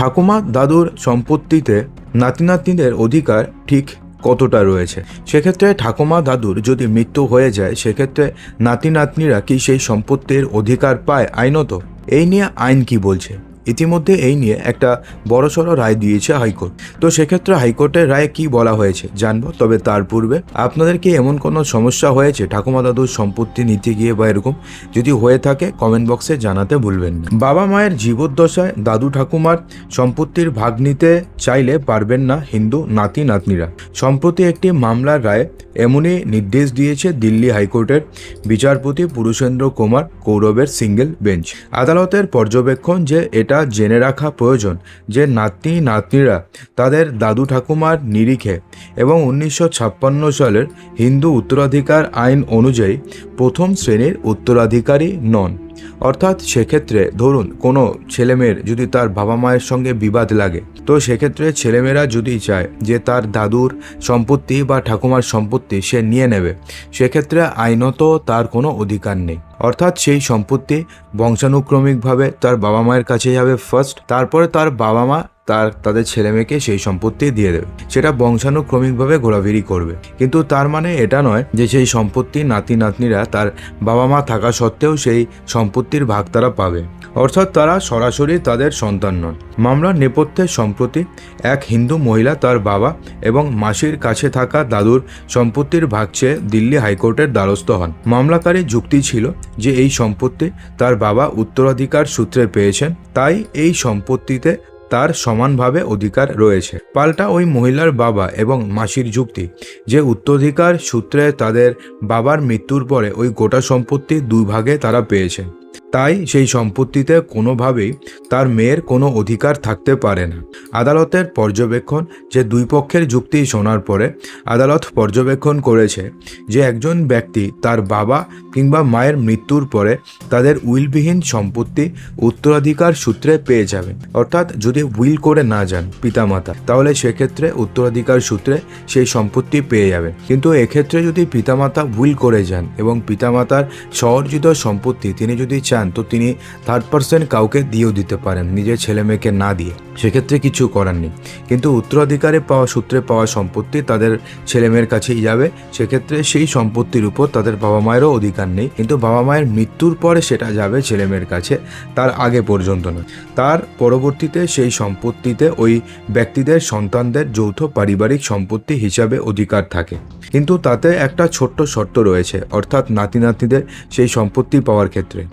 ঠাকুমা দাদুর সম্পত্তিতে নাতি নাতনিদের অধিকার ঠিক কতটা রয়েছে? সেক্ষেত্রে ঠাকুমা দাদুর যদি মৃত্যু হয়ে যায়, সেক্ষেত্রে নাতি নাতনিরা কি সেই সম্পত্তির অধিকার পায় আইনত? এই নিয়ে আইন কি বলছে? ইতিমধ্যে এই নিয়ে একটা বড়সড় রায় দিয়েছে হাইকোর্ট। তো সেক্ষেত্রে হাইকোর্টের রায়ে কি বলা হয়েছে জানব, তবে তার পূর্বে আপনাদের কি এমন কোনো সমস্যা হয়েছে? ঠাকুমা দাদুর সম্পত্তি, নিতে গিয়ে বা এরকম? যদি হয়ে থাকে কমেন্ট বক্সে জানাতে ভুলবেন না। বাবা মায়ের জীবদ্দশায় দাদু ঠাকুমার সম্পত্তির ভাগ নিতে চাইলে পারবেন না হিন্দু নাতি নাতনিরা। সম্প্রতি একটি মামলার রায় এমনই নির্দেশ দিয়েছে দিল্লি হাইকোর্টের বিচারপতি পুরুষেন্দ্র কুমার কৌরবের সিঙ্গেল বেঞ্চ। আদালতের পর্যবেক্ষণ যে এটা জেনে রাখা প্রয়োজন যে নাতনি, নাতনিরা তাদের দাদু ঠাকুমার নিরিখে এবং উনিশশো ছাপ্পান্ন সালের হিন্দু উত্তরাধিকার আইন অনুযায়ী প্রথম শ্রেণির উত্তরাধিকারী নন। অর্থাৎ সেক্ষেত্রে ধরুন কোনো ছেলেমেয়ের যদি তার বাবা মায়ের সঙ্গে বিবাদ লাগে, তো সেক্ষেত্রে ছেলেমেয়েরা যদি চায় যে তার দাদুর সম্পত্তি বা ঠাকুমার সম্পত্তি সে নিয়ে নেবে, সেক্ষেত্রে আইনত তার কোনো অধিকার নেই। অর্থাৎ সেই সম্পত্তি বংশানুক্রমিকভাবে তার বাবা মায়ের কাছে যাবে ফার্স্ট তারপরে তার বাবা মা তার, তাদের ছেলে মেয়েকে সেই সম্পত্তি দিয়ে দেবে। সেটা বংশানুক্রমিকভাবে ঘোরাফেরি করবে। কিন্তু তার মানে এটা নয় যে সেই সম্পত্তি নাতি নাতনিরা তার বাবা মা থাকা সত্ত্বেও সেই সম্পত্তির ভাগ তারা পাবে। অর্থাৎ তারা সরাসরি তাদের সন্তান নন। মামলার নেপথ্যে সম্প্রতি এক হিন্দু মহিলা তার বাবা এবং মাসির কাছে থাকা দাদুর সম্পত্তির ভাগ চেয়ে দিল্লি হাইকোর্টের দ্বারস্থ হন। মামলাকারী যুক্তি ছিল যে এই সম্পত্তি তার বাবা উত্তরাধিকার সূত্রে পেয়েছেন, তাই এই সম্পত্তিতে তার সমানভাবে অধিকার রয়েছে। পাল্টা ওই মহিলার বাবা এবং মাসির যুক্তি, যে উত্তরাধিকার সূত্রে তাদের বাবার মৃত্যুর পরে ওই গোটা সম্পত্তি দুই ভাগে তারা পেয়েছে। তাই সেই সম্পত্তিতে কোনোভাবেই তার মেয়ের কোনো অধিকার থাকতে পারে না। আদালতের পর্যবেক্ষণ যে দুই পক্ষের যুক্তি শোনার পরে আদালত পর্যবেক্ষণ করেছে যে একজন ব্যক্তি তার বাবা কিংবা মায়ের মৃত্যুর পরে তাদের উইলবিহীন সম্পত্তি উত্তরাধিকার সূত্রে পেয়ে যাবেন। অর্থাৎ যদি উইল করে না যান পিতামাতা, তাহলে সেক্ষেত্রে উত্তরাধিকার সূত্রে সেই সম্পত্তি পেয়ে যাবেন। কিন্তু এক্ষেত্রে যদি পিতামাতা উইল করে যান এবং পিতামাতার সহর্জিত সম্পত্তি তিনি যদি চান তো তিনি থার্ড পার্সেন্ট কাউকে দিয়েও দিতে পারেন, নিজের ছেলে মেয়েকে না দিয়ে। সেক্ষেত্রে কিছু করার নেই। কিন্তু উত্তরাধিকারে পাওয়া সূত্রে পাওয়া সম্পত্তি তাদের ছেলে মেয়ের কাছেই যাবে। সেক্ষেত্রে সেই সম্পত্তির উপর তাদের বাবা মায়েরও অধিকার নেই। কিন্তু বাবা মায়ের মৃত্যুর পরে সেটা যাবে ছেলে মেয়ের কাছে, তার আগে পর্যন্ত নয়। তার পরবর্তীতে সেই সম্পত্তিতে ওই ব্যক্তিদের, সন্তানদের যৌথ পারিবারিক সম্পত্তি হিসাবে অধিকার থাকে। কিন্তু তাতে একটা ছোট্ট শর্ত রয়েছে, অর্থাৎ নাতি নাতনিদের সেই সম্পত্তি পাওয়ার ক্ষেত্রে।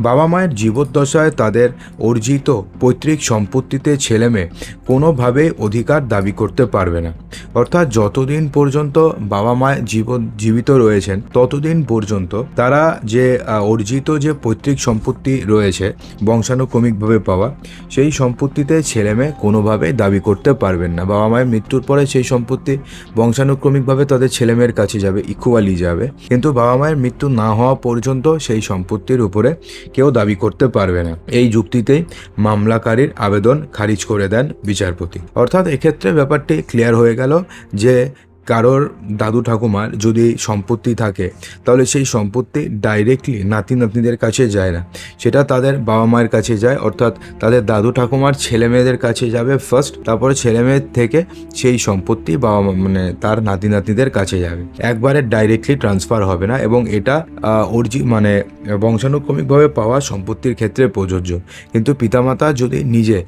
বাবা মায়ের জীবদ্দশায় তাদের অর্জিত পৈতৃক সম্পত্তিতে ছেলে মেয়ে কোনোভাবে অধিকার দাবি করতে পারবে না। অর্থাৎ যতদিন পর্যন্ত বাবা মা জীব, জীবিত রয়েছেন, ততদিন পর্যন্ত তারা যে অর্জিত যে পৈতৃক সম্পত্তি রয়েছে বংশানুক্রমিকভাবে পাওয়া, সেই সম্পত্তিতে ছেলে মেয়ে কোনোভাবে দাবি করতে পারবেন না। বাবা মায়ের মৃত্যুর পরে সেই সম্পত্তি বংশানুক্রমিকভাবে তাদের ছেলেমেয়ের কাছে যাবে, ইকুয়ালি যাবে। কিন্তু বাবা মায়ের মৃত্যু না হওয়া পর্যন্ত সেই সম্পত্তির উপরে কেউ দাবি করতে পারবে না। এই যুক্তিতেই মামলাকারীর আবেদন খারিজ করে দেন বিচারপতি। অর্থাৎ এক্ষেত্রে ব্যাপারটি ক্লিয়ার হয়ে গেল যে কারোর দাদু ঠাকুমার যদি সম্পত্তি থাকে, তাহলে সেই সম্পত্তি ডাইরেক্টলি নাতি নাতনিদের কাছে যায় না। সেটা তাদের বাবা মায়ের কাছে যায়, অর্থাৎ তাদের দাদু ঠাকুমার ছেলে মেয়েদের কাছে যাবে ফার্স্ট তারপরে ছেলে মেয়ের থেকে সেই সম্পত্তি বাবা মানে তার নাতি নাতনিদের কাছে যাবে। একবারে ডাইরেক্টলি ট্রান্সফার হবে না এবং এটা অর্জি মানে বংশানুক্রমিকভাবে পাওয়া সম্পত্তির ক্ষেত্রে প্রযোজ্য। কিন্তু পিতামাতা যদি নিজে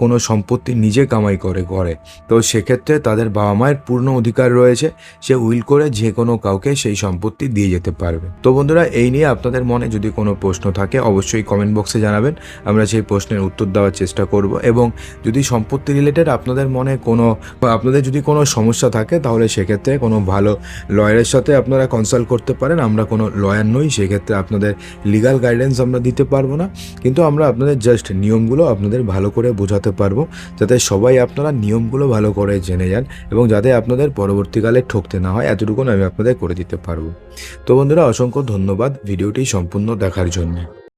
কোনো সম্পত্তি নিজে কামাই করে করে, তো সেক্ষেত্রে তাদের বাবা মায়ের পূর্ণ অধিকার রয়েছে, সে উইল করে যে কোনো কাউকে সেই সম্পত্তি দিয়ে যেতে পারবে। তো বন্ধুরা, এই নিয়ে আপনাদের মনে যদি কোনো প্রশ্ন থাকে, অবশ্যই কমেন্ট বক্সে জানাবেন। আমরা সেই প্রশ্নের উত্তর দেওয়ার চেষ্টা করব এবং যদি সম্পত্তি রিলেটেড আপনাদের মনে কোনো আপনাদের যদি কোনো সমস্যা থাকে, তাহলে সেক্ষেত্রে কোনো ভালো লয়ারের সাথে আপনারা কনসাল্ট করতে পারেন। আমরা কোনো লয়ার নই, সেক্ষেত্রে আপনাদের লিগাল গাইডেন্স আমরা দিতে পারব না। কিন্তু আমরা আপনাদের জাস্ট নিয়মগুলো আপনাদের ভালো করে বোঝাতে পারব। যাতে সবাই আপনারা নিয়মগুলো ভালো করে জেনে যান এবং যাতে আপনাদের পরবর্তীকালে ঠকতে না হয় এতটুকুন আমি আপনাদের করে দিতে পারব। তো বন্ধুরা, অসংখ্য ধন্যবাদ ভিডিওটি সম্পূর্ণ দেখার জন্য।